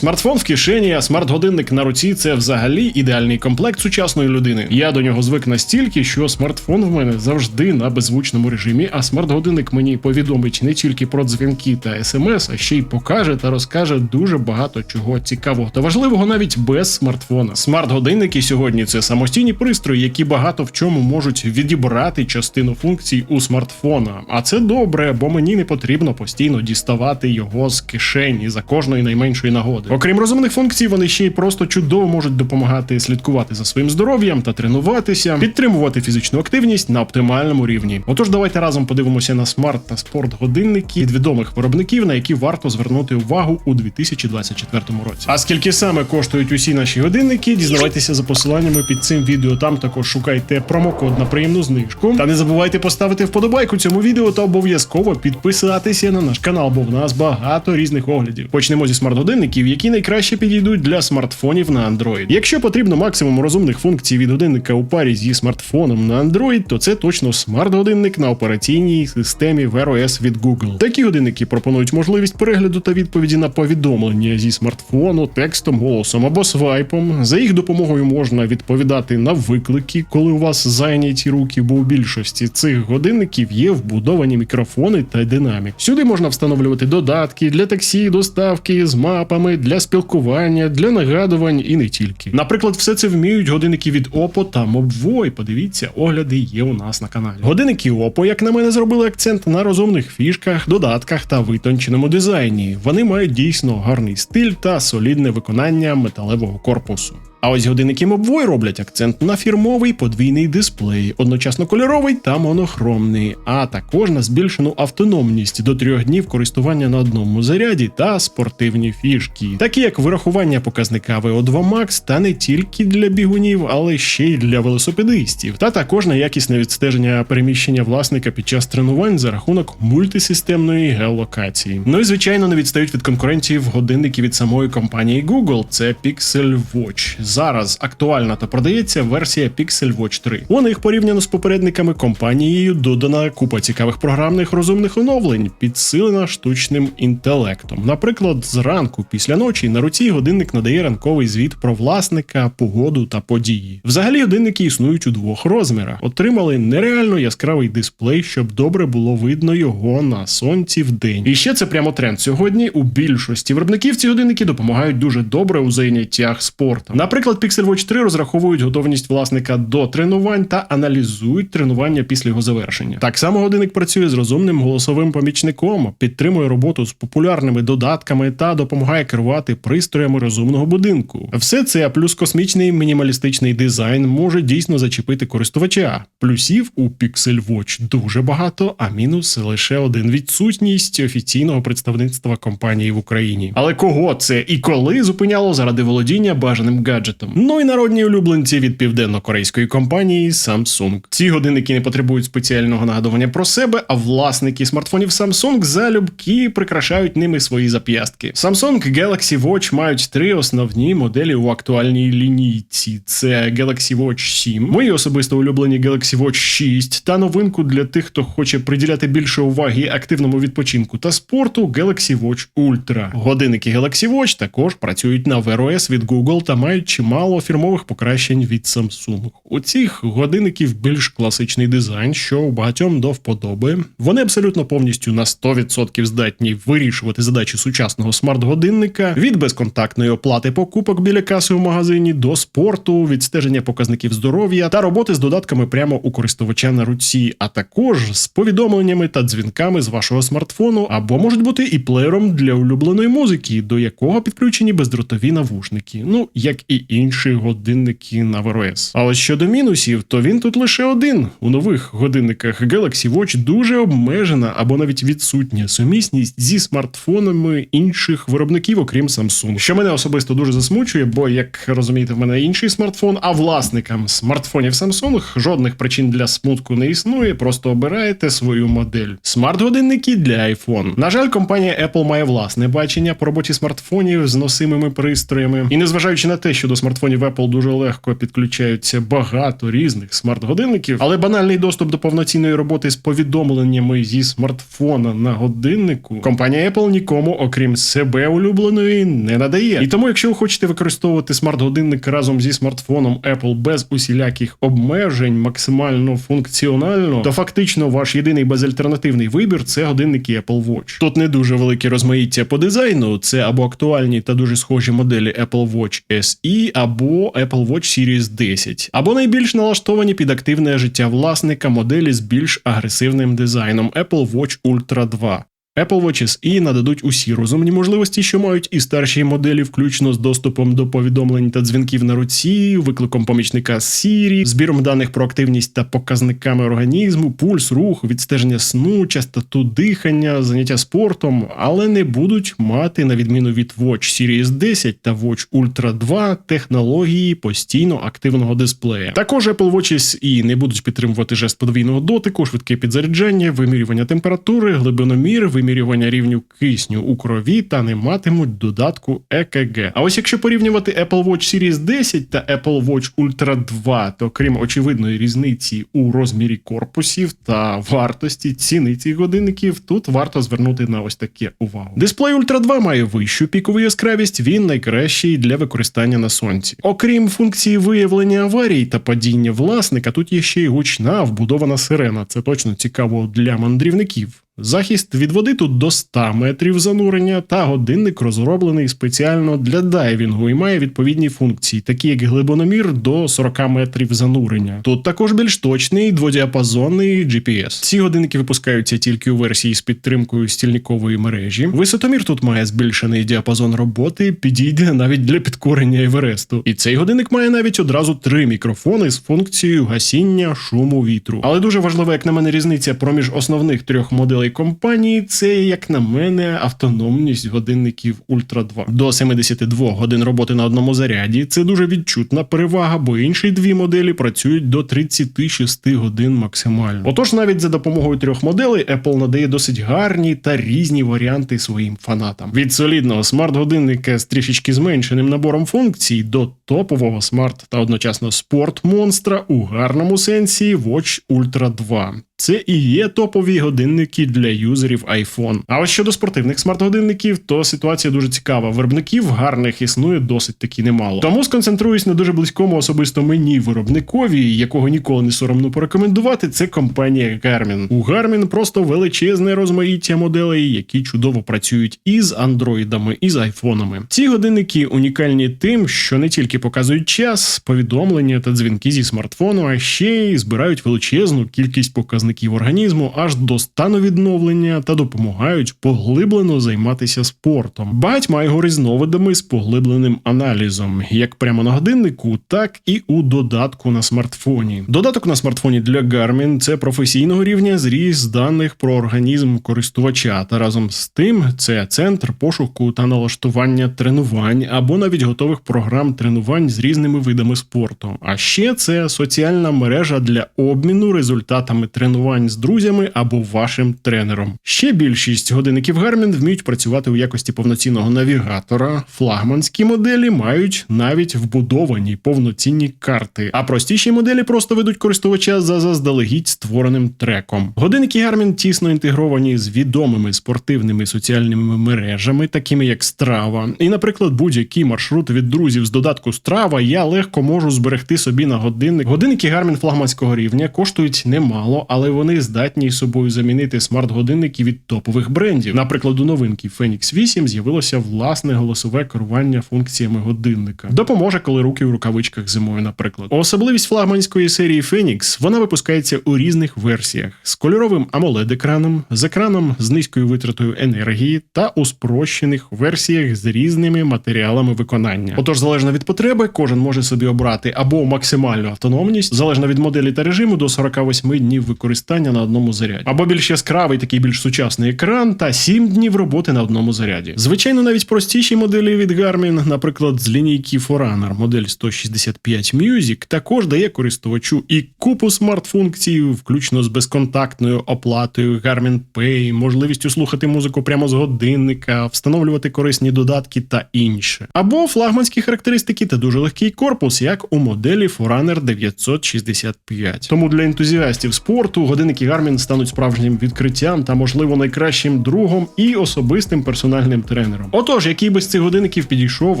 Смартфон в кишені, а смарт-годинник на руці це взагалі ідеальний комплект сучасної людини. Я до нього звик настільки, що смартфон в мене завжди на беззвучному режимі, а смарт-годинник мені повідомить не тільки про дзвінки та смс, а ще й покаже та розкаже дуже багато чого цікавого та важливого навіть без смартфона. Смарт-годинники сьогодні це самостійні пристрої, які багато в чому можуть відібрати частину функцій у смартфона. А це добре, бо мені не потрібно постійно діставати його з кишені за кожної найменшої нагоди. Окрім розумних функцій, вони ще й просто чудово можуть допомагати слідкувати за своїм здоров'ям та тренуватися, підтримувати фізичну активність на оптимальному рівні. Отож, давайте разом подивимося на смарт та спорт годинники від відомих виробників, на які варто звернути увагу у 2024 році. А скільки саме коштують усі наші годинники, дізнавайтеся за посиланнями під цим відео. Там також шукайте промокод на приємну знижку. Та не забувайте поставити вподобайку цьому відео та обов'язково підписатися на наш канал, бо в нас багато різних оглядів. Почнемо зі смарт-годинників, які найкраще підійдуть для смартфонів на Android. Якщо потрібно максимум розумних функцій від годинника у парі зі смартфоном на Android, то це точно смарт-годинник на операційній системі Wear OS від Google. Такі годинники пропонують можливість перегляду та відповіді на повідомлення зі смартфону, текстом, голосом або свайпом. За їх допомогою можна відповідати на виклики, коли у вас зайняті руки, бо у більшості цих годинників є вбудовані мікрофони та динамік. Сюди можна встановлювати додатки для таксі, доставки з мапами, для спілкування, для нагадувань і не тільки. Наприклад, все це вміють годинники від Oppo та Mobvoi. Подивіться, огляди є у нас на каналі. Годинники Oppo, як на мене, зробили акцент на розумних фішках, додатках та витонченому дизайні. Вони мають дійсно гарний стиль та солідне виконання металевого корпусу. А ось годинники Mobvoi роблять акцент на фірмовий подвійний дисплей, одночасно кольоровий та монохромний, а також на збільшену автономність до трьох днів користування на одному заряді та спортивні фішки, такі як вирахування показника VO2 Max та не тільки для бігунів, але ще й для велосипедистів, та також на якісне відстеження переміщення власника під час тренувань за рахунок мультисистемної геолокації. Ну і звичайно не відстають від конкуренції в годинники від самої компанії Google. Це Pixel Watch. Зараз актуальна та продається версія Pixel Watch 3. У них порівняно з попередниками компанією додана купа цікавих програмних розумних оновлень, підсилена штучним інтелектом. Наприклад, зранку після ночі на руці годинник надає ранковий звіт про власника, погоду та події. Взагалі, годинники існують у двох розмірах. Отримали нереально яскравий дисплей, щоб добре було видно його на сонці в день. І ще це прямо тренд сьогодні. У більшості виробників ці годинники допомагають дуже добре у заняттях спортом. Наприклад, Pixel Watch 3 розраховують готовність власника до тренувань та аналізують тренування після його завершення. Так само годинник працює з розумним голосовим помічником, підтримує роботу з популярними додатками та допомагає керувати пристроями розумного будинку. Все це плюс космічний мінімалістичний дизайн може дійсно зачепити користувача. Плюсів у Pixel Watch дуже багато, а мінус лише один відсутність офіційного представництва компанії в Україні. Але кого це і коли зупиняло заради володіння бажаним гаджетом? Ну і народні улюбленці від південно-корейської компанії Samsung. Ці годинники не потребують спеціального нагадування про себе, а власники смартфонів Samsung залюбки прикрашають ними свої зап'ястки. Samsung Galaxy Watch мають три основні моделі у актуальній лінійці: це Galaxy Watch 7, мої особисто улюблені Galaxy Watch 6 та новинку для тих, хто хоче приділяти більше уваги активному відпочинку та спорту Galaxy Watch Ultra. Годинники Galaxy Watch також працюють на Wear OS від Google та мають чимало фірмових покращень від Samsung. У цих годинників більш класичний дизайн, що багатьом до вподоби. Вони абсолютно повністю на 100% здатні вирішувати задачі сучасного смарт-годинника від безконтактної оплати покупок біля каси у магазині до спорту, відстеження показників здоров'я та роботи з додатками прямо у користувача на руці, а також з повідомленнями та дзвінками з вашого смартфону, або можуть бути і плеєром для улюбленої музики, до якого підключені бездротові навушники, ну як і інші годинники Wear OS. Щодо мінусів, то він тут лише один. У нових годинниках Galaxy Watch дуже обмежена або навіть відсутня сумісність зі смартфонами інших виробників, окрім Samsung. Що мене особисто дуже засмучує, бо як розумієте, в мене інший смартфон, а власникам смартфонів Samsung жодних причин для смутку не існує. Просто обираєте свою модель. Смарт-годинники для iPhone. На жаль, компанія Apple має власне бачення по роботі смартфонів з носимими пристроями, і незважаючи на те, що до смартфонів Apple дуже легко підключаються багато різних смарт-годинників, але банальний доступ до повноцінної роботи з повідомленнями зі смартфона на годиннику компанія Apple нікому, окрім себе улюбленої, не надає. І тому, якщо ви хочете використовувати смарт-годинник разом зі смартфоном Apple без усіляких обмежень, максимально функціонально, то фактично ваш єдиний безальтернативний вибір це годинники Apple Watch. Тут не дуже велике розмаїття по дизайну, це або актуальні та дуже схожі моделі Apple Watch SE, або Apple Watch Series 10, або найбільш налаштовані під активне життя власника моделі з більш агресивним дизайном Apple Watch Ultra 2. Apple Watch SE нададуть усі розумні можливості, що мають і старші моделі, включно з доступом до повідомлень та дзвінків на руці, викликом помічника Siri, збіром даних про активність та показниками організму, пульс, рух, відстеження сну, частоту дихання, заняття спортом, але не будуть мати, на відміну від Watch Series 10 та Watch Ultra 2, технології постійно активного дисплея. Також Apple Watch SE не будуть підтримувати жест подвійного дотику, швидке підзаряджання, вимірювання температури, глибиномір, вимірювання рівню кисню у крові та не матимуть додатку EKG. А ось якщо порівнювати Apple Watch Series 10 та Apple Watch Ultra 2, то крім очевидної різниці у розмірі корпусів та вартості ціни цих годинників, тут варто звернути на ось таке увагу. Дисплей Ultra 2 має вищу пікову яскравість, він найкращий для використання на сонці. Окрім функції виявлення аварій та падіння власника, тут є ще й гучна вбудована сирена. Це точно цікаво для мандрівників. Захист від води тут до 100 метрів занурення, та годинник розроблений спеціально для дайвінгу і має відповідні функції, такі як глибиномір до 40 метрів занурення. Тут також більш точний дводіапазонний GPS. Ці годинники випускаються тільки у версії з підтримкою стільникової мережі. Висотомір тут має збільшений діапазон роботи, підійде навіть для підкорення Евересту. І цей годинник має навіть одразу три мікрофони з функцією гасіння шуму вітру. Але дуже важлива, як на мене, різниця проміж основних трьох моделей компанії це, як на мене, автономність годинників Ultra 2. До 72 годин роботи на одному заряді. Це дуже відчутна перевага, бо інші дві моделі працюють до 36 годин максимально. Отож, навіть за допомогою трьох моделей Apple надає досить гарні та різні варіанти своїм фанатам. Від солідного смарт-годинника з трішечки зменшеним набором функцій до топового смарт та одночасно спорт монстра у гарному сенсі Watch Ultra 2. Це і є топові годинники для юзерів iPhone. А ось щодо спортивних смарт-годинників, то ситуація дуже цікава. Виробників гарних існує досить таки немало. Тому сконцентруюсь на дуже близькому особисто мені виробникові, якого ніколи не соромно порекомендувати. Це компанія Garmin. У Garmin просто величезне розмаїття моделей, які чудово працюють і з андроїдами, і з айфонами. Ці годинники унікальні тим, що не тільки показують час, повідомлення та дзвінки зі смартфону, а ще й збирають величезну кількість показників показників організму аж до стану відновлення та допомагають поглиблено займатися спортом. Багатьма його різновидами з поглибленим аналізом, як прямо на годиннику, так і у додатку на смартфоні. Додаток на смартфоні для Garmin – це професійного рівня зріз даних про організм користувача, та разом з тим це центр пошуку та налаштування тренувань або навіть готових програм тренувань з різними видами спорту. А ще це соціальна мережа для обміну результатами тренувань тренувань з друзями або вашим тренером. Ще більшість годинників Garmin вміють працювати у якості повноцінного навігатора. Флагманські моделі мають навіть вбудовані повноцінні карти, а простіші моделі просто ведуть користувача за заздалегідь створеним треком. Годинники Garmin тісно інтегровані з відомими спортивними соціальними мережами, такими як Strava. І, наприклад, будь-який маршрут від друзів з додатку Strava я легко можу зберегти собі на годинник. Годинники Garmin флагманського рівня коштують немало, але вони здатні собою замінити смарт-годинники від топових брендів. Наприклад, у новинки Phoenix 8 з'явилося власне голосове керування функціями годинника. Допоможе, коли руки в рукавичках зимою, наприклад. Особливість флагманської серії Phoenix – вона випускається у різних версіях з кольоровим amoled екраном з екраном з низькою витратою енергії та у спрощених версіях з різними матеріалами виконання. Отож, залежно від потреби, кожен може собі обрати або максимальну автономність, залежно від моделі та режиму до 48 днів використання використання на одному заряді. Або більш яскравий, такий більш сучасний екран та 7 днів роботи на одному заряді. Звичайно, навіть простіші моделі від Garmin, наприклад, з лінійки Forerunner модель 165 Music, також дає користувачу і купу смарт-функцій, включно з безконтактною оплатою Garmin Pay, можливістю слухати музику прямо з годинника, встановлювати корисні додатки та інше. Або флагманські характеристики та дуже легкий корпус, як у моделі Forerunner 965. Тому для ентузіастів спорту годинники Garmin стануть справжнім відкриттям та, можливо, найкращим другом і особистим персональним тренером. Отож, який би з цих годинників підійшов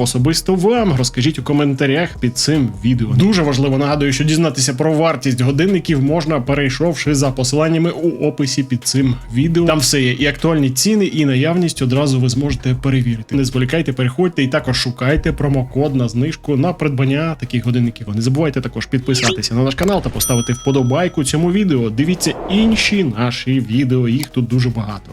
особисто вам, розкажіть у коментарях під цим відео. Дуже важливо нагадую, що дізнатися про вартість годинників можна перейшовши за посиланнями у описі під цим відео. Там все є і актуальні ціни, і наявність одразу ви зможете перевірити. Не зволікайте, переходьте і також шукайте промокод на знижку на придбання таких годинників. Не забувайте також підписатися на наш канал та поставити вподобайку цьому відео. Дивіться інші наші відео, їх тут дуже багато.